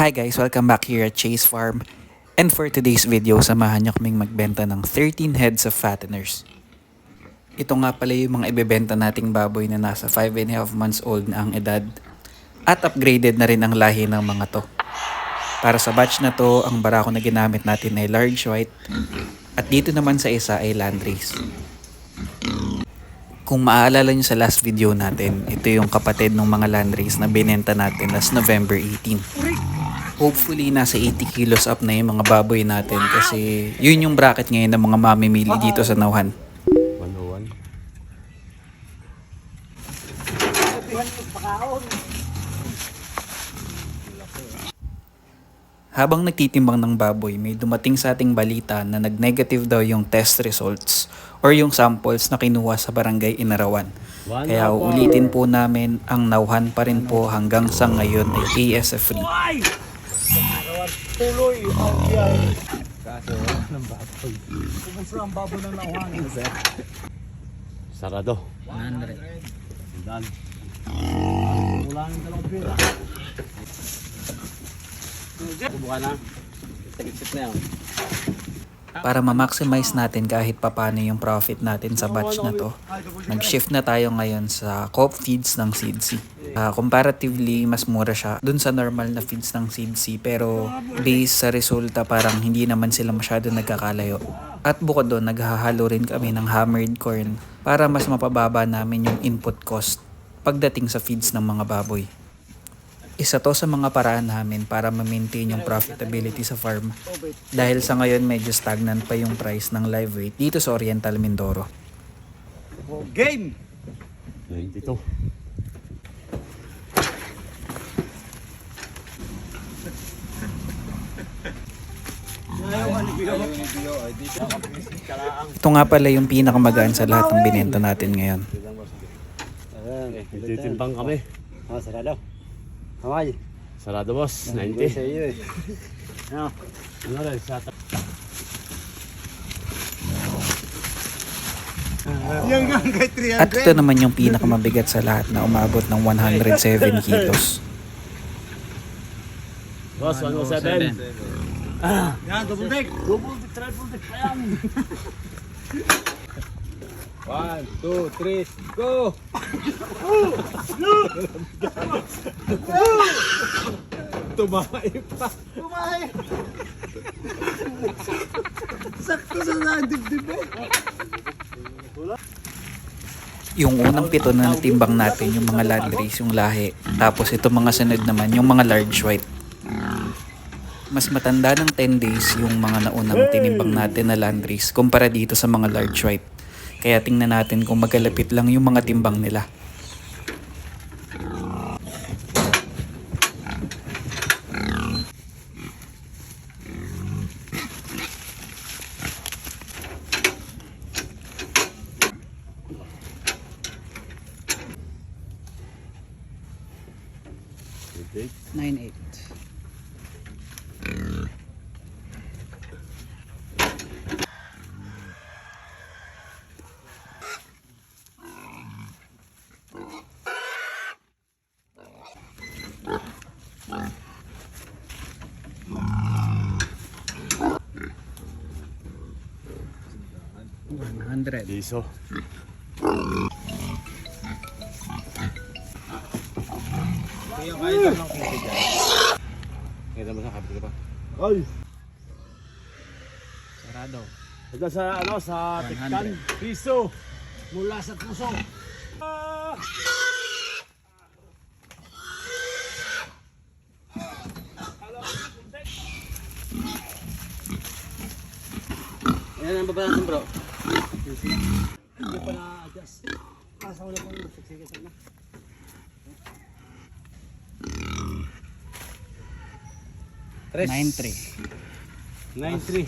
Hi guys, welcome back here at Chase Farm. And for today's video, samahan niyo kaming magbenta ng 13 heads of fatteners. Ito nga pala yung mga ibebenta nating baboy na nasa 5 and a half months old na ang edad. At upgraded na rin ang lahi ng mga to. Para sa batch na to, ang barako na ginamit natin ay large white. At dito naman sa isa ay landrace. Kung maaalala nyo sa last video natin, ito yung kapatid ng mga landrace na binenta natin last November 18. Hopefully, nasa 80 kilos up na yung mga baboy natin kasi yun yung bracket ngayon ng mga mamimili dito sa Nauhan. 101. Habang nagtitimbang ng baboy, may dumating sa ating balita na nag-negative daw yung test results or yung samples na kinuha sa barangay Inarawan. Kaya uulitin po namin ang nauhan pa rin po hanggang sa ngayon ay ASF free. Tuloy ang biyahe. Kaso, wala ng baboy. Kumusta ang babo ng nauhan? Sarado. 100. Dan. Wala nang dalawang pira. Subukan na. Tagit na yan. Para ma-maximize natin kahit papano yung profit natin sa batch na to, nag-shift na tayo ngayon sa co feeds ng Seed Ah, comparatively, mas mura siya dun sa normal na feeds ng Seed pero based sa resulta parang hindi naman sila masyado nagkakalayo. At bukod doon, naghahalo rin kami ng hammered corn para mas mapababa namin yung input cost pagdating sa feeds ng mga baboy. Isa to sa mga paraan namin para ma-maintain yung profitability sa farm dahil sa ngayon medyo stagnant pa yung price ng live weight dito sa Oriental Mindoro. Game! 92. Ito nga pala yung pinakamagaan sa lahat ng binenta natin ngayon. Okay, Nagtitimbang kami. Ah, sarado. Kamay. Sarado boss. 90. Sa iyo eh. Ano? Ano rin? Sa Yan nga kay 300. At ito naman yung pinakamabigat sa lahat na umabot ng 107 kilos. Boss, 107. Yan, double deck. Double deck, triple deck pa yan. One, two, three, go! Tumahay pa. Kumain. Sakto sa nang dibdib eh. Yung unang pito na natimbang natin yung mga landrace, yung lahi. Tapos ito mga sunod naman, yung mga large white. Mas matanda ng 10 days yung mga naunang tinimbang natin na landrace kumpara dito sa mga large white. Kaya tingnan natin kung magkalapit lang yung mga timbang nila. Okay. 9-8. Liso. Kaya kahit lang kung dyan. Kita mo sa kapit ka pa. Ay. Sarado. Ito sa ano sa 100. tiktan. Piso. Mula sa puso. Ayan ang babalansin bro. Hindi pa na-adjust. Kasa ko na na. Tres. 9-3. 9-3.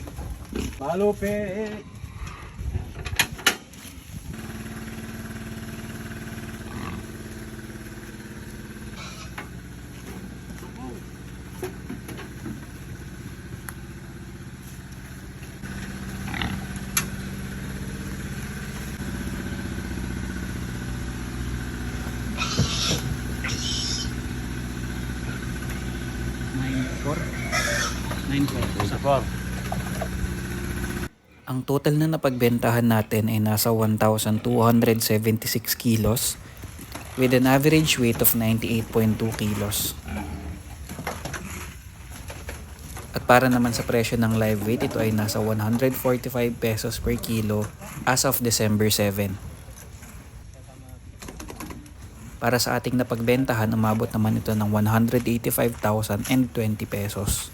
Malupit. Nine. 94. Ang total na napagbentahan natin ay nasa 1,276 kilos with an average weight of 98.2 kilos. At para naman sa presyo ng live weight, ito ay nasa 145 pesos per kilo as of December 7. Para sa ating napagbentahan, umabot naman ito ng 185,020 pesos.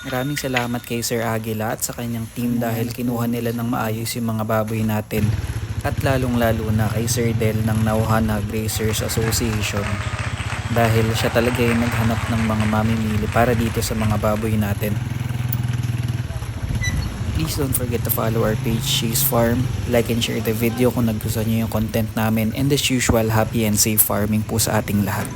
Maraming salamat kay Sir Aguila at sa kanyang team dahil kinuha nila ng maayos yung mga baboy natin. At lalong lalo na kay Sir Del ng Nauhana Grazers Association dahil siya talaga yung naghanap ng mga mamimili para dito sa mga baboy natin. Please don't forget to follow our page She's Farm, like and share the video kung nagustuhan niyo yung content namin and as usual, happy and safe farming po sa ating lahat.